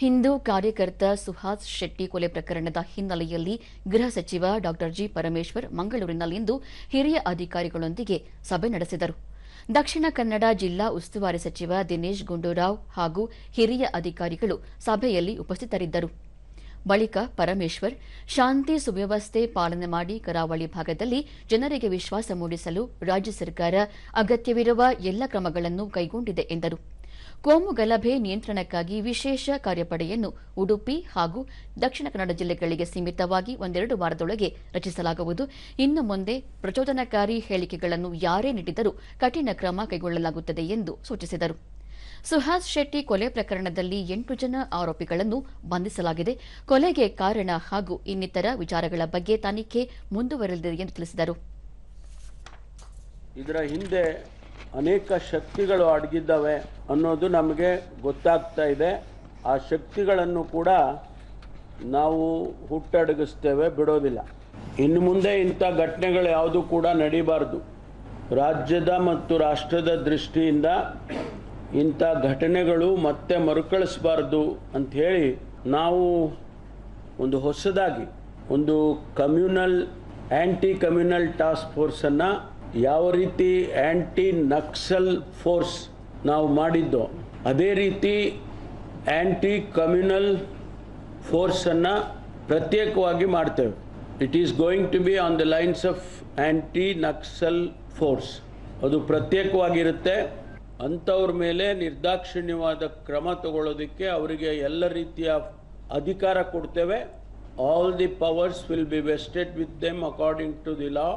ಹಿಂದೂ ಕಾರ್ಯಕರ್ತ ಸುಹಾಸ್ ಶೆಟ್ಟಿ ಕೊಲೆ ಪ್ರಕರಣದ ಹಿನ್ನೆಲೆಯಲ್ಲಿ ಗೃಹ ಸಚಿವ ಡಾ ಜಿ ಪರಮೇಶ್ವರ್ ಮಂಗಳೂರಿನಲ್ಲಿಂದು ಹಿರಿಯ ಅಧಿಕಾರಿಗಳೊಂದಿಗೆ ಸಭೆ ನಡೆಸಿದರು. ದಕ್ಷಿಣ ಕನ್ನಡ ಜಿಲ್ಲಾ ಉಸ್ತುವಾರಿ ಸಚಿವ ದಿನೇಶ್ ಗುಂಡೂರಾವ್ ಹಾಗೂ ಹಿರಿಯ ಅಧಿಕಾರಿಗಳು ಸಭೆಯಲ್ಲಿ ಉಪಸ್ಥಿತರಿದ್ದರು. ಬಳಿಕ ಪರಮೇಶ್ವರ್ ಶಾಂತಿ ಸುವ್ಯವಸ್ಥೆ ಪಾಲನೆ ಮಾಡಿ ಕರಾವಳಿ ಭಾಗದಲ್ಲಿ ಜನರಿಗೆ ವಿಶ್ವಾಸ ಮೂಡಿಸಲು ರಾಜ್ಯ ಸರ್ಕಾರ ಅಗತ್ಯವಿರುವ ಎಲ್ಲ ಕ್ರಮಗಳನ್ನು ಕೈಗೊಂಡಿದೆ ಎಂದರು. ಕೋಮು ಗಲಭೆ ನಿಯಂತ್ರಣಕ್ಕಾಗಿ ವಿಶೇಷ ಕಾರ್ಯಪಡೆಯನ್ನು ಉಡುಪಿ ಹಾಗೂ ದಕ್ಷಿಣ ಕನ್ನಡ ಜಿಲ್ಲೆಗಳಿಗೆ ಸೀಮಿತವಾಗಿ ಒಂದೆರಡು ವಾರದೊಳಗೆ ರಚಿಸಲಾಗುವುದು. ಇನ್ನು ಮುಂದೆ ಪ್ರಚೋದನಕಾರಿ ಹೇಳಿಕೆಗಳನ್ನು ಯಾರೇ ನೀಡಿದರೂ ಕಠಿಣ ಕ್ರಮ ಕೈಗೊಳ್ಳಲಾಗುತ್ತದೆ ಎಂದು ಸೂಚಿಸಿದರು. ಸುಹಾಸ್ ಶೆಟ್ಟಿ ಕೊಲೆ ಪ್ರಕರಣದಲ್ಲಿ ಎಂಟು ಜನ ಆರೋಪಿಗಳನ್ನು ಬಂಧಿಸಲಾಗಿದೆ. ಕೊಲೆಗೆ ಕಾರಣ ಹಾಗೂ ಇನ್ನಿತರ ವಿಚಾರಗಳ ಬಗ್ಗೆ ತನಿಖೆ ಮುಂದುವರೆದಿದೆ ಎಂದು ತಿಳಿಸಿದರು. ಅನೇಕ ಶಕ್ತಿಗಳು ಅಡಗಿದ್ದಾವೆ ಅನ್ನೋದು ನಮಗೆ ಗೊತ್ತಾಗ್ತಾ ಇದೆ. ಆ ಶಕ್ತಿಗಳನ್ನು ಕೂಡ ನಾವು ಹುಟ್ಟಡಗಿಸ್ತೇವೆ, ಬಿಡೋದಿಲ್ಲ. ಇನ್ನು ಮುಂದೆ ಇಂಥ ಘಟನೆಗಳು ಯಾವುದು ಕೂಡ ನಡೀಬಾರ್ದು. ರಾಜ್ಯದ ಮತ್ತು ರಾಷ್ಟ್ರದ ದೃಷ್ಟಿಯಿಂದ ಇಂಥ ಘಟನೆಗಳು ಮತ್ತೆ ಮರುಕಳಿಸಬಾರ್ದು ಅಂಥೇಳಿ ನಾವು ಒಂದು ಹೊಸದಾಗಿ ಒಂದು ಕಮ್ಯುನಲ್ ಆ್ಯಂಟಿ ಕಮ್ಯುನಲ್ ಟಾಸ್ಕ್ ಫೋರ್ಸನ್ನು ಯಾವ ರೀತಿ ಆ್ಯಂಟಿ ನಕ್ಸಲ್ ಫೋರ್ಸ್ ನಾವು ಮಾಡಿದ್ದೋ, ಅದೇ ರೀತಿ ಆ್ಯಂಟಿ ಕಮ್ಯುನಲ್ ಫೋರ್ಸನ್ನು ಪ್ರತ್ಯೇಕವಾಗಿ ಮಾಡ್ತೇವೆ. It is going to be on the lines of anti Naxal force ಅದು ಪ್ರತ್ಯೇಕವಾಗಿರುತ್ತೆ. ಅಂಥವ್ರ ಮೇಲೆ ನಿರ್ದಾಕ್ಷಿಣ್ಯವಾದ ಕ್ರಮ ತಗೊಳ್ಳೋದಕ್ಕೆ ಅವರಿಗೆ ಎಲ್ಲ ರೀತಿಯ ಅಧಿಕಾರ ಕೊಡ್ತೇವೆ. All the powers will be vested with them according to the law